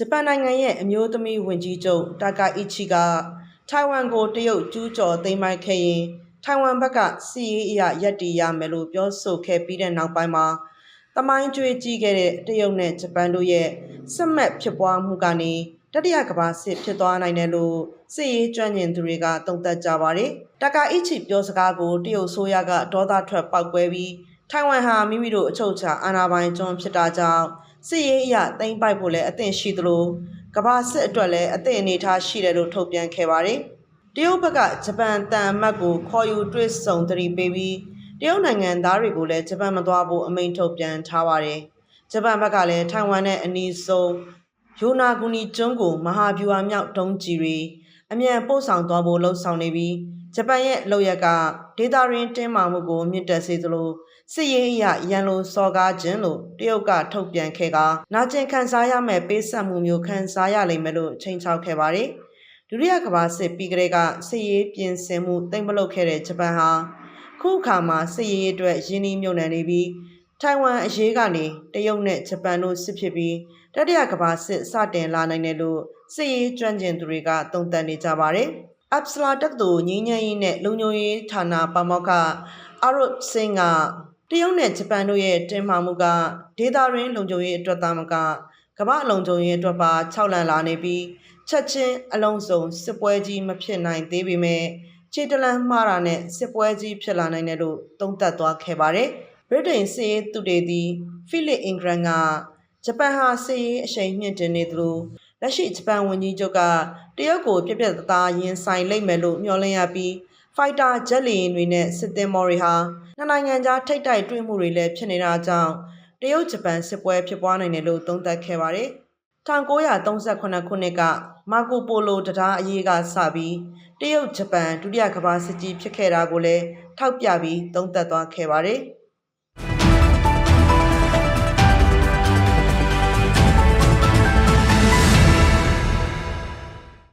ဂျပန်နိုင်ငံရဲ့အမျိုးသမီးဝန်ကြီးချုပ်တာကာအီချီကထိုင်ဝမ်ကိုတရုတ်ကျူးကျော်သိမ်းပိုက်ခဲ့ရင်ထိုင်ဝမ်ဘက်ကစီးရေးအရရပ်တည်ရမယ်လို့ပြောဆိုခဲ့ပြီးတဲ့နောက်ပိုင်းမှာတမိုင်းကျွေးကြီးခဲ့တဲ့တရုတ်နဲ့ဂျပန်တို့ရဲ့စစ်မှတ်ဖြစ်ပွားမှုကနေတတိယကမ္ဘာစစ်ဖြစ်သွားနိုင်တယ်လို့စစ်ရေးကျွမ်းကျင်သူတွေကသုံးသပ်ကြပါတယ်။တာကာအီချီပြောစကားကိုတရုတ်ဆိုရကဒေါသထွက်ပောက်ကွဲပြီးထိုင်ဝမ်ဟာမိမိတို့အချုပ်အခြာအာဏာပိုင်ကျွန်းဖြစ်တာကြောင့် စစ်ရေးအရသိမ်းပိုက်ဖို့လည်းအသင့်ရှိသလိုကမ္ဘာစစ်အတွက်လည်းအသင့်အနေထားရှိတယ်လို့ထုတ်ပြန်ခဲ့ပါတယ်။တရုတ်ဘက်ကဂျပန်တန်အမတ်ကိုခေါ်ယူတွေ့ဆုံသတိပေးပြီးတရုတ်နိုင်ငံသားတွေကိုလည်းဂျပန်မသွားဖို့အမိန့်ထုတ်ပြန်ထားပါတယ်။ဂျပန်ဘက်ကလည်းထိုင်ဝမ်နဲ့အနီးဆုံးယိုနာဂူနီကျွန်းကိုမဟာဗျူဟာမြောက်ဒုံးကျည်တွေ အမြန်ပို့ဆောင်သွားဖို့လှုံ့ဆော်နေပြီးဂျပန်ရဲ့လုပ်ရက်ကဒေတာရင်းတင်းမာမှုကိုမြင့်တက်စေသလိုစစ်ရေးအရရန်လိုစော်ကားခြင်းလို့တရုတ်ကထုတ်ပြန်ခဲ့ကနာကျင်ခံစားရမယ့်ပေးဆက်မှုမျိုးခံစားရလိမ့်မယ်လို့ချိန်ချောက်ခဲ့ပါတယ်ဒုတိယကမ္ဘာစစ်ပြီးကလေးကစစ်ရေးပြင်ဆင်မှုတိမ်မလုပ်ခဲ့တဲ့ဂျပန်ဟာခုအခါမှာစစ်ရေးအတွက်ရင်းနှီးမြှုပ်နှံနေပြီး ထိုင်ဝမ်အရေးကနေတရုတ်နဲ့ဂျပန်တို့စစ်ဖြစ်ပြီးတတိယကမ္ဘာစစ်စတင်လာနိုင်တယ်လို့စစ်ရေးကျွမ်းကျင်သူတွေကသုံးသပ်နေကြပါတယ်။ Upsala တက္ကသိုလ်ငင်းညမ်းရေးနဲ့လုံခြုံရေးဌာနပါမောက္ခအာရုပ်စင်းကတရုတ်နဲ့ဂျပန်တို့ရဲ့တင်မာမှုကဒေသရင်းလုံခြုံရေးအတွက်သာမကကမ္ဘာလုံခြုံရေးအတွက်ပါခြောက်လန့်လာနေပြီးချက်ချင်းအလုံးစုံစစ်ပွဲကြီးမဖြစ်နိုင်သေးပေမဲ့ခြေတလန်းမှားတာနဲ့စစ်ပွဲကြီးဖြစ်လာနိုင်တယ်လို့သုံးသပ်သွားခဲ့ပါတယ်။ ဗြိတိန်စစ်ရေးသူတေသီဖိလစ်အင်ဂရန်ကဂျပန်ဟာစစ်ရေးအရှိန်မြင့်တင်နေသလိုလက်ရှိဂျပန်ဝန်ကြီးချုပ်ကတရုတ်ကိုပြက်ပြက်သားသားရင်ဆိုင်လိမ့်မယ်လို့မျှော်လင့်ရပြီးဖိုက်တာဂျက်လီယင်တွေနဲ့စစ်သင်္ဘောတွေဟာနှစ်နိုင်ငံကြားထိတ်တိုက်တွေ့မှုတွေလည်းဖြစ်နေတာကြောင့်တရုတ်ဂျပန်စစ်ပွဲဖြစ်ပွားနိုင်တယ်လို့သုံးသပ်ခဲ့ပါတယ်။1938ခုနှစ်ကမာကိုပိုလိုတရားအရေးကစပြီးတရုတ်ဂျပန်ဒုတိယကမ္ဘာစစ်ကြီးဖြစ်ခဲ့တာကိုလည်းထောက်ပြပြီးသုံးသပ်သွားခဲ့ပါတယ်။